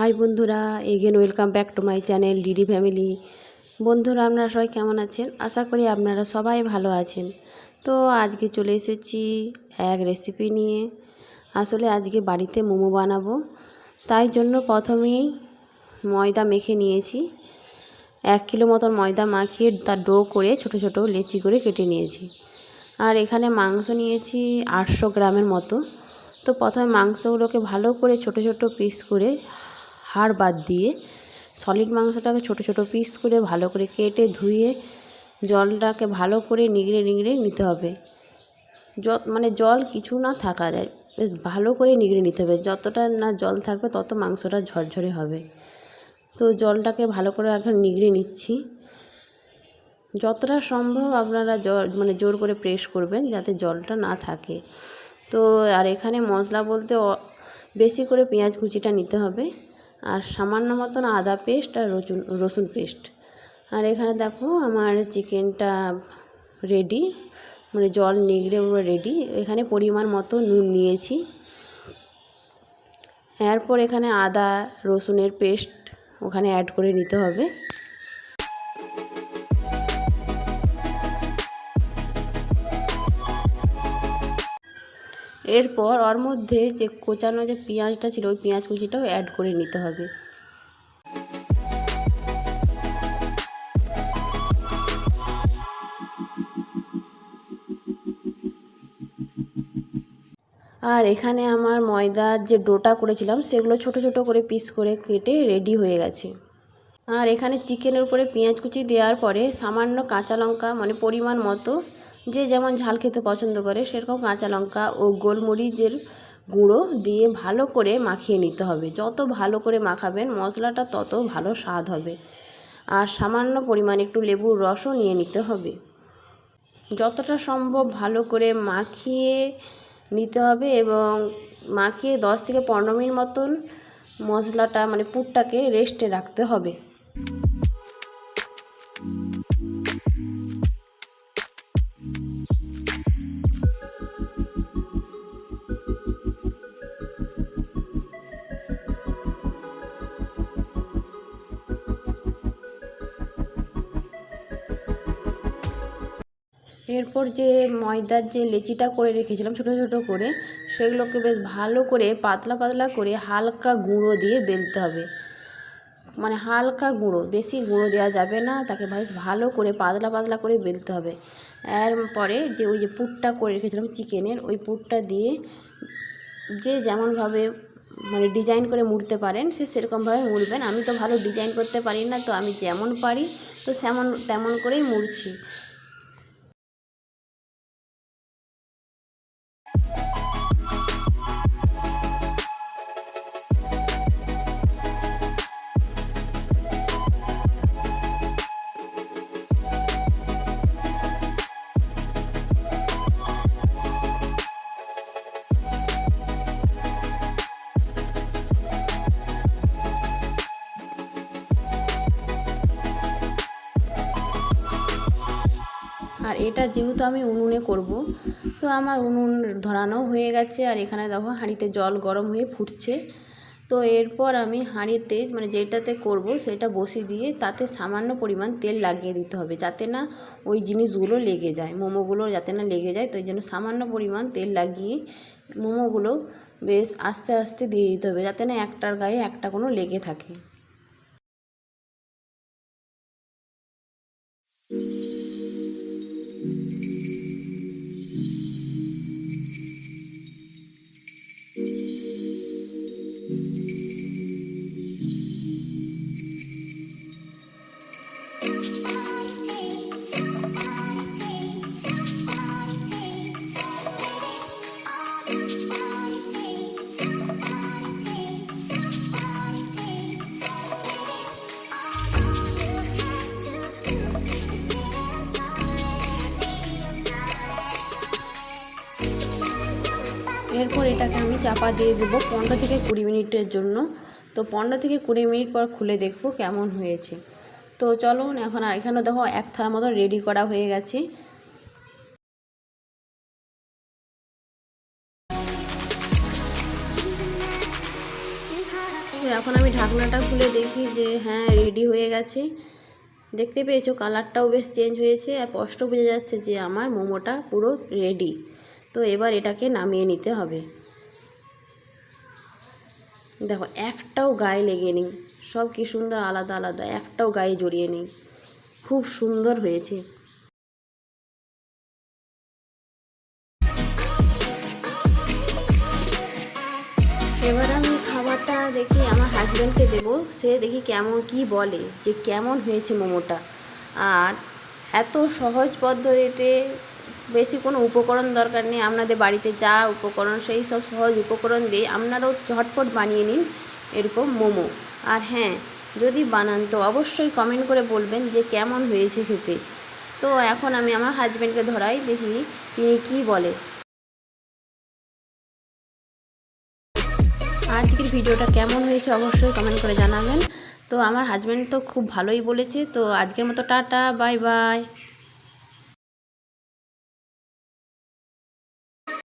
High বন্ধুরা again welcome back to my channel DD family বন্ধুরা, আপনারা সবাই কেমন আছেন? আশা করি আপনারা সবাই ভালো আছেন। তো আজকে চলে এসেছি এক রেসিপি নিয়ে। আসলে আজকে বাড়িতে মোমো বানাবো। তাই জন্য প্রথমেই ময়দা মেখে নিয়েছি। এক কিলো মতন ময়দা মাখিয়ে তার ডো করে ছোট ছোট লেচি করে কেটে নিয়েছি। আর এখানে মাংস নিয়েছি আটশো গ্রামের মতো। তো প্রথমে মাংসগুলোকে ভালো করে ছোট ছোট পিস করে হাড় বাদ দিয়ে সলিড মাংসটাকে ছোট ছোট পিস করে ভালো করে কেটে ধুয়ে জলটাকে ভালো করে নিগড়ে নিগড়ে নিতে হবে। যত মানে জল কিছু না থাকা যায়, বেশ ভালো করে নিগড়ে নিতে হবে। যতটা না জল থাকবে তত মাংসটা ঝরঝরে হবে। তো জলটাকে ভালো করে এখন নিগড়ে নিচ্ছি। যতটা সম্ভব আপনারা জল মানে জোর করে প্রেস করবেন যাতে জলটা না থাকে। তো আর এখানে মশলা বলতে বেশি করে পেঁয়াজ কুচিটা নিতে হবে। আর সামান্য মতন আদা পেস্ট আর রসুন রসুন পেস্ট। আর এখানে দেখো আমার চিকেনটা রেডি মানে জল নিগড়ে পুরো রেডি এখানে পরিমাণ মতো নুন নিয়েছি। এরপর এখানে আদা, রসুনের পেস্ট ওখানে অ্যাড করে নিতে হবে। এরপর ওর মধ্যে যে কোচানো যে পেঁয়াজটা ছিল, ওই পেঁয়াজ কুচিটাও অ্যাড করে নিতে হবে। আর এখানে আমার ময়দার যে ডোটা করেছিলাম, সেগুলো ছোট ছোট করে পিস করে কেটে রেডি হয়ে গেছে। আর এখানে চিকেনের উপরে পেঁয়াজ কুচি দেওয়ার পরে সামান্য কাঁচা লঙ্কা মানে পরিমাণ মতো যে যেমন ঝাল খেতে পছন্দ করে, সেরকম কাঁচা লঙ্কা ও গোলমরিচের গুঁড়ো দিয়ে ভালো করে মাখিয়ে নিতে হবে। যত ভালো করে মাখাবেন, মশলাটা তত ভালো স্বাদ হবে। আর সামান্য পরিমাণ একটু লেবুর রসও নিয়ে নিতে হবে। যতটা সম্ভব ভালো করে মাখিয়ে নিতে হবে এবং মাখিয়ে দশ থেকে পনেরো মিনিট মতন মশলাটা মানে পুরটাকে রেস্টে রাখতে হবে। এরপর যে ময়দার যে লেচিটা করে রেখেছিলাম ছোটো ছোটো করে, সেগুলোকে বেশ ভালো করে পাতলা পাতলা করে হালকা গুঁড়ো দিয়ে বেলতে হবে। মানে হালকা গুঁড়ো, বেশি গুঁড়ো দেওয়া যাবে না, তাকে বেশ ভালো করে পাতলা পাতলা করে বেলতে হবে। এরপরে যে ওই যে পুরটা করে রেখেছিলাম চিকেনের, ওই পুরটা দিয়ে যে যেমনভাবে মানে ডিজাইন করে মুড়তে পারেন, সে সেরকমভাবে মুড়বেন। আমি তো ভালো ডিজাইন করতে পারি না, তো আমি যেমন পারি, তো সেমন, তেমন করেই মুড়ছি। আর এটা যেহেতু আমি উনুনে করব, তো আমার উনুন ধরানো হয়ে গেছে আর এখানে দেখো হাঁড়িতে জল গরম হয়ে ফুটছে। তো এরপর আমি হাঁড়িতে মানে যেটাতে করব সেটা বসিয়ে দিয়ে তাতে সামান্য পরিমাণ তেল লাগিয়ে দিতে হবে যাতে না ওই জিনিসগুলো লেগে যায়, মোমোগুলো যাতে না লেগে যায়। তো এই জন্য সামান্য পরিমাণ তেল লাগিয়ে মোমোগুলো বেশ আস্তে আস্তে দিয়ে দিতে হবে যাতে না একটার গায়ে একটা কোনো লেগে থাকে। এরপর এটাকে আমি চাপা দিয়ে দেবো পনেরো থেকে কুড়ি মিনিটের জন্য। তো পনেরো থেকে কুড়ি মিনিট পর খুলে দেখব কেমন হয়েছে। তো চলুন এখন আর এখানে দেখো এক থালা মতো রেডি করা হয়ে গেছে। এখন আমি ঢাকনাটা খুলে দেখি যে হ্যাঁ রেডি হয়ে গেছে। দেখতে পেয়েছ কালারটাও বেশ চেঞ্জ হয়েছে আর স্পষ্ট বোঝা যাচ্ছে যে আমার মোমোটা পুরো রেডি তো এবার এটাকে নামিয়ে নিতে হবে। দেখো, একটাও গায়ে লেগে নেই। সব কি সুন্দর, আলাদা আলাদা। একটাও গায়ে জড়িয়ে নেই। খুব সুন্দর হয়েছে। এবার দেখি আমার হাজব্যান্ডকে দেবো। সে দেখি কেমন কি বলে, যে কেমন হয়েছে মোমোটা। আর এত সহজ পদ্ধতিতে বেশি কোনো উপকরণ দরকার নেই, আপনাদের বাড়িতে যা উপকরণ, সেই সব সহজ উপকরণ দিয়ে আপনারাও ঝটপট বানিয়ে নিন এরকম মোমো। আর হ্যাঁ যদি বানান তো অবশ্যই কমেন্ট করে বলবেন যে কেমন হয়েছে খেতে। তো এখন আমি আমার হাজব্যান্ডকে ধরাই, দেখি তিনি কি বলে। আজকের ভিডিওটা কেমন হয়েছে অবশ্যই কমেন্ট করে জানাবেন। তো আমার হাজব্যান্ড তো খুব ভালোই বলেছে, তো আজকের মতো টাটা বাই বাই